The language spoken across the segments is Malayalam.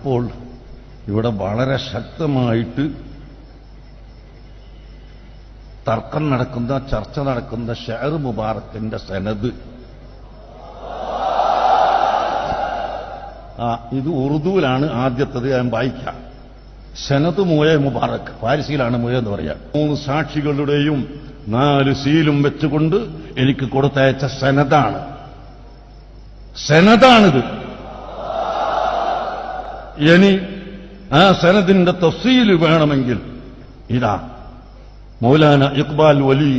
അപ്പോൾ ഇവിടെ വളരെ ശക്തമായിട്ട് തർക്കം നടക്കുന്ന ചർച്ച നടക്കുന്ന ഷെയർ മുബാറക്കിന്റെ സനത് ആ ഇത് ഉറുദുവിലാണ് ആദ്യത്തത് ഞാൻ വായിക്കാം. സനത് മുയ മുബാറക് പാരിസിയിലാണ് മുയ എന്ന് പറയാ. മൂന്ന് സാക്ഷികളുടെയും നാല് സീലും വെച്ചുകൊണ്ട് എനിക്ക് കൊടുത്തയച്ച സനതാണ് സനതാണിത് ഇനി ആ സനദിന്റെ തഫ്സീൽ വേണമെങ്കിൽ ഇതാ മൗലാന ഇക്ബാൽ വലി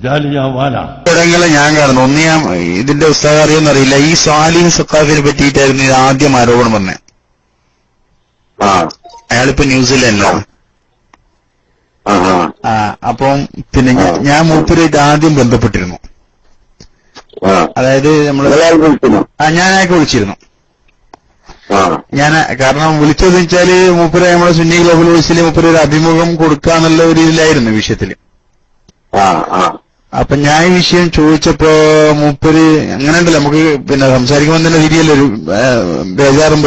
ജാലിയാവാല ഇടങ്ങളെ ഞാൻ കാണുന്നു. ഒന്ന് ഞാൻ ഇതിന്റെ ഉസ്താദ് അറിയുമെന്നറിയില്ല ഈ സ്വാലിൻ സക്കാഫിനെ പറ്റിയിട്ടായിരുന്നു ഇത് ആദ്യം ആരോപണം പറഞ്ഞത് ആ അയാളിപ്പോ ന്യൂസിലാൻഡിലാണ് ആ അപ്പം പിന്നെ ഞാൻ- മൂപ്പരായിട്ട് ആദ്യം ബന്ധപ്പെട്ടിരുന്നു. അതായത് നമ്മൾ ആ ഞാൻ അയാൾക്ക് വിളിച്ചിരുന്നു. ഞാൻ കാരണം വിളിച്ചതെന്ന് വെച്ചാൽ മൂപ്പര് നമ്മുടെ സുന്നി ഗ്ലോബൽ വോയിസിൽ മൂപ്പര് ഒരു അഭിമുഖം കൊടുക്കാന്നുള്ള ഒരു ഇതിലായിരുന്നു വിഷയത്തിൽ അപ്പൊ ഞാൻ ഈ വിഷയം ചോദിച്ചപ്പോ മൂപ്പര് അങ്ങനെ ഉണ്ടല്ലോ നമുക്ക് പിന്നെ സംസാരിക്കുമ്പോൾ തന്നെ തിരിയല്ലോ ഒരു ബേജാറും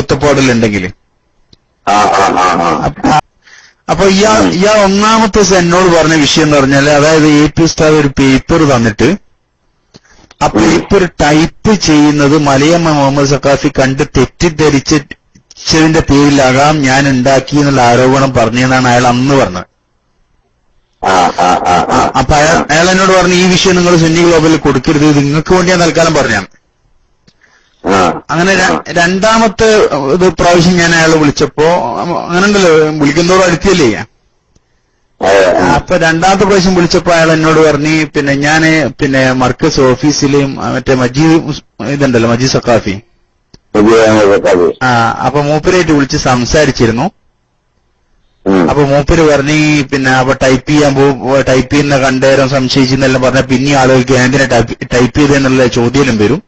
ആ അപ്പ- ഇയാൾ ഇയാൾ ഒന്നാമത്തെ ദിവസം എന്നോട് പറഞ്ഞ വിഷയം എന്ന് പറഞ്ഞാൽ അതായത് എ പി ഉസ്താദ് ഒരു പേപ്പർ തന്നിട്ട് ആ പേപ്പർ ടൈപ്പ് ചെയ്യുന്നത് മലയമ്മ മുഹമ്മദ് സക്കാഫി കണ്ട് തെറ്റിദ്ധരിച്ചതിന്റെ പേരിലാകാം ഞാൻ ഉണ്ടാക്കി എന്നുള്ള ആരോപണം പറഞ്ഞതെന്നാണ് അയാൾ അന്ന് പറഞ്ഞത്. അപ്പൊ അയാൾ അയാൾ എന്നോട് പറഞ്ഞു ഈ വിഷയം നിങ്ങൾ സുന്നി ഗ്ലോബലിൽ കൊടുക്കരുത് നിങ്ങൾക്ക് വേണ്ടി ഞാൻ തൽക്കാലം പറഞ്ഞാണ് ആ. അങ്ങനെ രണ്ടാമത്തെ ഇത് പ്രാവശ്യം ഞാൻ അയാൾ വിളിച്ചപ്പോ അങ്ങനെ ഉണ്ടല്ലോ വിളിക്കുന്നതോട് അടുത്തില്ലേ അപ്പൊ രണ്ടാമത്തെ പ്രാവശ്യം വിളിച്ചപ്പോ അയാൾ എന്നോട് പറഞ്ഞു പിന്നെ ഞാൻ പിന്നെ മർക്കസ് ഓഫീസിലെയും ആ, മറ്റേ മജീദ് ഇതുണ്ടല്ലോ മജീദ് സക്കാഫി ആ അപ്പൊ മൂപ്പരായിട്ട് വിളിച്ച് സംസാരിച്ചിരുന്നു. അപ്പൊ മൂപ്പര് പറഞ്ഞു പിന്നെ അപ്പൊ ടൈപ്പ് ചെയ്യാൻ ടൈപ്പ് ചെയ്യുന്ന കണ്ടേരം സംശയിച്ചെന്നെല്ലാം പറഞ്ഞ പിന്നെ ആളുകൾക്ക് എന്തിനാ ടൈപ്പ് ചെയ്തെന്നുള്ള ചോദ്യം വരും.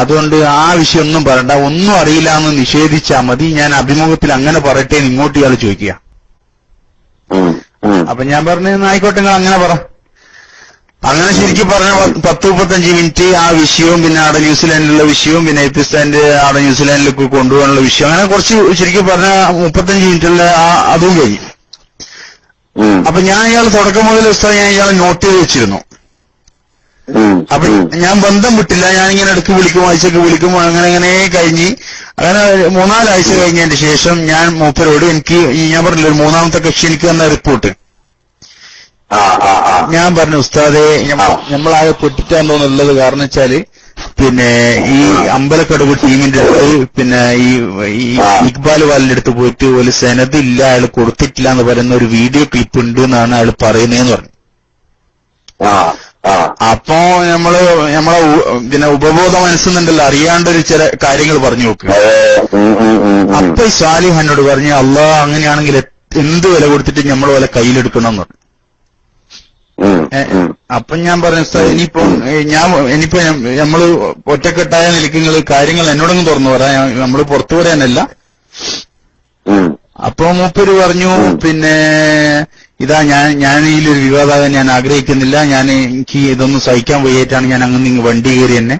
അതുകൊണ്ട് ആ വിഷയം ഒന്നും പറയണ്ട ഒന്നും അറിയില്ല എന്ന് നിഷേധിച്ചാൽ മതി ഞാൻ അഭിമുഖത്തിൽ അങ്ങനെ പറയട്ടെ ഇങ്ങോട്ട് ഇയാൾ ചോദിക്കുക. അപ്പൊ ഞാൻ പറഞ്ഞു "എന്നാ ആയിക്കോട്ടെ നിങ്ങൾ അങ്ങനെ പറ. അങ്ങനെ ശരിക്കും പറഞ്ഞ പത്ത് മുപ്പത്തഞ്ച് മിനിറ്റ് ആ വിഷയവും പിന്നെ അവിടെ ന്യൂസിലാൻഡിലുള്ള വിഷയവും പിന്നെ എപ്പിസ്റ്റാൻഡ് അവിടെ ന്യൂസിലാൻഡിലേക്ക് കൊണ്ടുപോകാനുള്ള വിഷയം അങ്ങനെ കുറച്ച് ശരിക്കും പറഞ്ഞ മുപ്പത്തഞ്ച് മിനിറ്റുള്ള ആ അതും കഴിഞ്ഞു. അപ്പൊ ഞാൻ ഇയാൾ തുടക്കം മുതൽ ദിവസം ഞാൻ ഇയാൾ നോട്ട് ചെയ്ത് വെച്ചിരുന്നു. അപ്പൊ ഞാൻ ബന്ധം വിട്ടില്ല ഞാൻ ഇങ്ങനെ ഇടയ്ക്ക് വിളിക്കും ആഴ്ചക്ക് വിളിക്കും അങ്ങനെ അങ്ങനെ കഴിഞ്ഞ് അങ്ങനെ മൂന്നാലാഴ്ച കഴിഞ്ഞതിന് ശേഷം ഞാൻ മൂപ്പരോട് എനിക്ക് ഞാൻ പറഞ്ഞില്ല മൂന്നാമത്തെ കക്ഷി എനിക്ക് തന്ന റിപ്പോർട്ട് ഞാൻ പറഞ്ഞു ഉസ്താദെ നമ്മളാകെ നമ്മളാകെ പെട്ടിട്ടാണ്ടോന്നുള്ളത് കാരണം വെച്ചാൽ പിന്നെ ഈ അമ്പലക്കടവ് ടീമിന്റെ അടുത്ത് പിന്നെ ഈ ഇക്ബാൽ വാലിന്റെ അടുത്ത് പോയിട്ട് ഒരു സെനത് ഇല്ല അയാൾ കൊടുത്തിട്ടില്ല എന്ന് പറയുന്ന ഒരു വീഡിയോ ക്ലിപ്പ് ഉണ്ട് എന്നാണ് അയാൾ പറയുന്നതെന്ന് പറഞ്ഞു. അപ്പോ നമ്മൾ നമ്മളെ പിന്നെ ഉപബോധ മനസ്സെന്നുണ്ടല്ലോ അറിയാണ്ടൊരു ചില കാര്യങ്ങൾ പറഞ്ഞു നോക്കുക. അപ്പൊ ഈ സാലിഹ് എന്നോട് പറഞ്ഞു അള്ളാഹ് അങ്ങനെയാണെങ്കിൽ എന്ത് വില കൊടുത്തിട്ട് നമ്മൾ വില കയ്യിലെടുക്കണം എന്ന് പറഞ്ഞു. അപ്പൊ ഞാൻ പറഞ്ഞു സാർ ഇനിയിപ്പോ ഞാൻ ഇനിയിപ്പോ നമ്മൾ ഒറ്റക്കെട്ടായ നിൽക്കുന്ന കാര്യങ്ങൾ എന്നോടൊന്നും തുറന്നു പറയാം നമ്മൾ പുറത്തു പറയാനല്ല. അപ്പൊ മൂപ്പര് പറഞ്ഞു പിന്നെ ഇതാ ഞാൻ ഞാൻ ഇതിലൊരു വിവാദമാകാൻ ഞാൻ ആഗ്രഹിക്കുന്നില്ല. ഞാൻ എനിക്ക് ഇതൊന്നും സഹിക്കാൻ വയ്യായിട്ടാണ് ഞാൻ അങ്ങനെ നിങ്ങൾ വണ്ടി കയറി എന്നെ.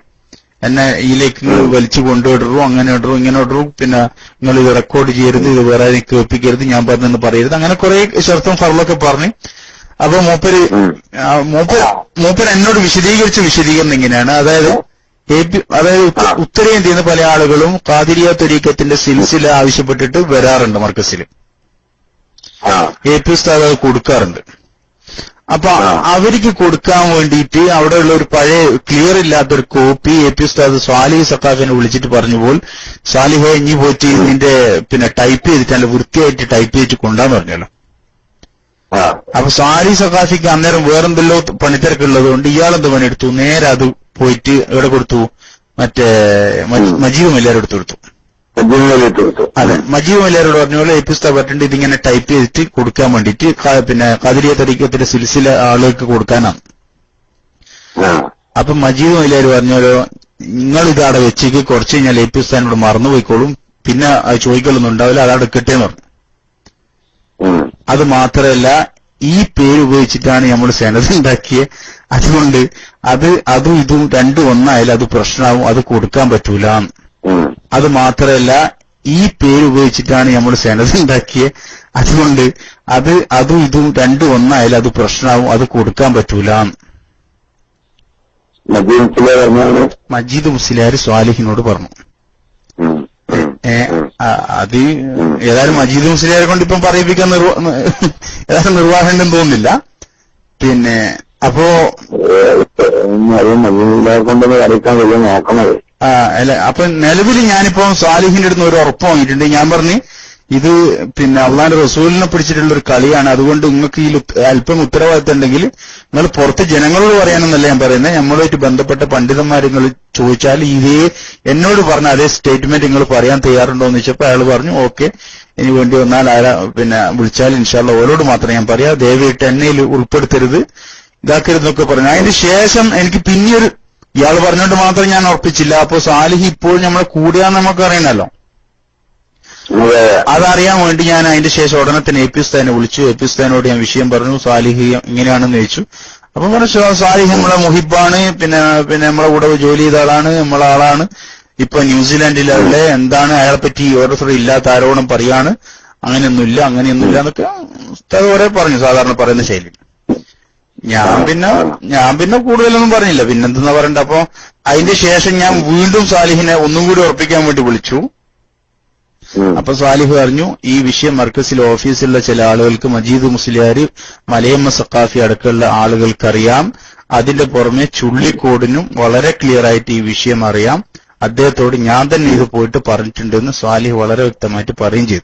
എന്നെ ഇതിലേക്ക് വലിച്ചു കൊണ്ടുവിടറു അങ്ങനെ ഇടറു ഇങ്ങനെ ഇടറു പിന്നെ നിങ്ങൾ ഇത് റെക്കോർഡ് ചെയ്യരുത് ഇത് വേറെ കേൾപ്പിക്കരുത്. ഞാൻ പറഞ്ഞെന്ന് പറയരുത്. അങ്ങനെ കുറെ ഷർത്തും ഫറലൊക്കെ പറഞ്ഞു. അപ്പൊ മൂപ്പര് മൂപ്പർ മൂപ്പർ എന്നോട് വിശദീകരിച്ച് വിശദീകരണം ഇങ്ങനെയാണ്. അതായത് എ പി അതായത് ഉത്തരേന്ത്യ ഉത്തരേന്ത്യയിൽ നിന്ന് പല ആളുകളും കാതിരിയ തൊരീക്കത്തിന്റെ സിൽസില ആവശ്യപ്പെട്ടിട്ട് വരാറുണ്ട് മർക്കസിൽ. എ പി ഉസ്താദ് അത് കൊടുക്കാറുണ്ട്. അപ്പൊ. അവർക്ക് കൊടുക്കാൻ വേണ്ടിയിട്ട് അവിടെയുള്ള ഒരു പഴയ ക്ലിയർ ഇല്ലാത്ത ഒരു കോപ്പി എ പി ഉസ്താദ് സ്വാലിഹ് സക്കാഫിനെ വിളിച്ചിട്ട് പറഞ്ഞു പോൽ സ്വാലിഹെ ഇനി പോയിട്ട് നിന്റെ പിന്നെ ടൈപ്പ് ചെയ്തിട്ട് അല്ല വൃത്തിയായിട്ട് ടൈപ്പ് ചെയ്തിട്ട് കൊണ്ടാന്ന് പറഞ്ഞല്ലോ. അപ്പൊ സാരി സഖാഫിക്ക് അന്നേരം വേറെന്തല്ലോ പണിത്തിരക്കുള്ളത് കൊണ്ട് ഇയാളെന്ത് പണിയെടുത്തു? നേരെ അത് പോയിട്ട് എവിടെ കൊടുത്തു? മറ്റേ മജീവ് മല്യാർ എടുത്തു കൊടുത്തു. അതെ. മജീബ് മല്യാരോട് പറഞ്ഞ പോലെ എപ്പിസ്ത പറ്റുണ്ട് ഇതിങ്ങനെ ടൈപ്പ് ചെയ്തിട്ട് കൊടുക്കാൻ വേണ്ടിട്ട് പിന്നെ കതിരിയ തരീക്കത്തിന്റെ സിൽസില ആളുകൾക്ക് കൊടുക്കാനാണ്. അപ്പൊ മജീദ് പറഞ്ഞ പറഞ്ഞോലോ നിങ്ങൾ ഇത് അവിടെ വെച്ചേക്ക് കുറച്ച് കഴിഞ്ഞാൽ എപ്പിസ്താനോട് മറന്നുപോയിക്കോളും. പിന്നെ ചോദിക്കലൊന്നും ഉണ്ടാവില്ല അതവിടെ കിട്ടേന്ന് പറഞ്ഞു. അത് മാത്രമല്ല ഈ പേര് ഉപയോഗിച്ചിട്ടാണ് നമ്മൾ സെനസ് ഉണ്ടാക്കിയത് അതുകൊണ്ട് അത് അതും ഇതും രണ്ടും ഒന്നായാലും അത് പ്രശ്നമാവും അത് കൊടുക്കാൻ പറ്റൂല. അത് മാത്രമല്ല ഈ പേര് ഉപയോഗിച്ചിട്ടാണ് നമ്മൾ സെനസ് ഉണ്ടാക്കിയത് അതുകൊണ്ട് അത് അതും ഇതും രണ്ടും ഒന്നായാലും അത് പ്രശ്നമാവും അത് കൊടുക്കാൻ പറ്റൂല. മജീദ് മുസ്ലിയാർ സ്വാലിഹിനോട് പറഞ്ഞു. അത് ഏതായാലും മജീദ് മുസ്ലിയാരെ കൊണ്ട് ഇപ്പം പറയിപ്പിക്കാൻ ഏതായാലും നിർവാഹമുണ്ടെന്ന് തോന്നുന്നില്ല. പിന്നെ അപ്പോ നോക്കണത് അല്ല അപ്പൊ നിലവിൽ ഞാനിപ്പോ സാലിഹിന്റെ അടുത്ത് ഒരു ഉറപ്പ് വാങ്ങിയിട്ടുണ്ട്. ഞാൻ പറഞ്ഞു ഇത് പിന്നെ അള്ളാന്റെ റസൂലിനെ പിടിച്ചിട്ടുള്ള ഒരു കളിയാണ്. അതുകൊണ്ട് നിങ്ങൾക്ക് ഈ അല്പം ഉത്തരവാദിത്തം ഉണ്ടെങ്കിൽ നിങ്ങൾ പുറത്ത് ജനങ്ങളോട് പറയാനെന്നല്ല ഞാൻ പറയുന്നത് നമ്മളുമായിട്ട് ബന്ധപ്പെട്ട പണ്ഡിതന്മാർ നിങ്ങൾ ചോദിച്ചാൽ ഇതേ എന്നോട് പറഞ്ഞ അതേ സ്റ്റേറ്റ്മെന്റ് നിങ്ങൾ പറയാൻ തയ്യാറുണ്ടോ എന്ന് ചോദിച്ചപ്പോൾ അയാൾ പറഞ്ഞു ഓക്കെ. ഇനി വേണ്ടി വന്നാൽ ആരാ പിന്നെ വിളിച്ചാൽ ഇൻഷാല്ല ഓരോട് മാത്രം ഞാൻ പറയാം. ദയവായിട്ട് എന്നെ ഉൾപ്പെടുത്തരുത്. ഇതാക്കരുതെന്നൊക്കെ പറഞ്ഞു. അതിന് ശേഷം എനിക്ക് പിന്നെയൊരു ഇയാൾ പറഞ്ഞുകൊണ്ട് മാത്രം ഞാൻ ഉറപ്പിച്ചില്ല. അപ്പോൾ സാലിഹ് ഇപ്പോഴും നമ്മളെ കൂടിയാന്ന് നമുക്ക് അറിയണല്ലോ അതറിയാൻ വേണ്ടി ഞാൻ അതിന്റെ ശേഷം ഉടനെ തന്നെ എ പി ഉസ്താദിനെ വിളിച്ചു. എ പി ഉസ്താദിനോട് ഞാൻ വിഷയം പറഞ്ഞു. സാലിഹ് ഇങ്ങനെയാണെന്ന് ചോദിച്ചു. അപ്പൊ പറഞ്ഞു "സാ- സാലിഹ് നമ്മളെ മുഹിബാണ്. പിന്നെ പിന്നെ നമ്മളെ കൂടെ ജോലി ചെയ്ത ആളാണ്. നമ്മളെ ആളാണ്. ഇപ്പൊ ന്യൂസിലാൻഡിലുള്ള എന്താണ് അയാളെ പറ്റി ഓരോരുത്തർ ഇല്ലാത്ത ആരോടും പറയാണ്. അങ്ങനെയൊന്നുമില്ല അങ്ങനെയൊന്നുമില്ല എന്നൊക്കെ ഉസ്താദ് ഓരോ പറഞ്ഞു. സാധാരണ പറയുന്ന ശൈലി. ഞാൻ പിന്നെ ഞാൻ പിന്നെ കൂടുതലൊന്നും പറഞ്ഞില്ല. പിന്നെന്തെന്നാ പറയണ്ട? അപ്പൊ അതിന്റെ ശേഷം ഞാൻ വീണ്ടും സാലിഹിനെ ഒന്നും കൂടി ഉറപ്പിക്കാൻ വേണ്ടി വിളിച്ചു. അപ്പൊ സാലിഹ് പറഞ്ഞു ഈ വിഷയം മർക്കസിലെ ഓഫീസിലുള്ള ചില ആളുകൾക്ക് മജീദ് മുസ്ലിയാർ മലയമ്മ സക്കാഫി അടക്കമുള്ള ആളുകൾക്കറിയാം. അതിന്റെ പുറമെ ചുള്ളിക്കോടിനും വളരെ ക്ലിയർ ആയിട്ട് ഈ വിഷയം അറിയാം. അദ്ദേഹത്തോട് ഞാൻ തന്നെ ഇത് പോയിട്ട് പറഞ്ഞിട്ടുണ്ടെന്ന് സാലിഹ് വളരെ വ്യക്തമായിട്ട് പറയുകയും ചെയ്തു.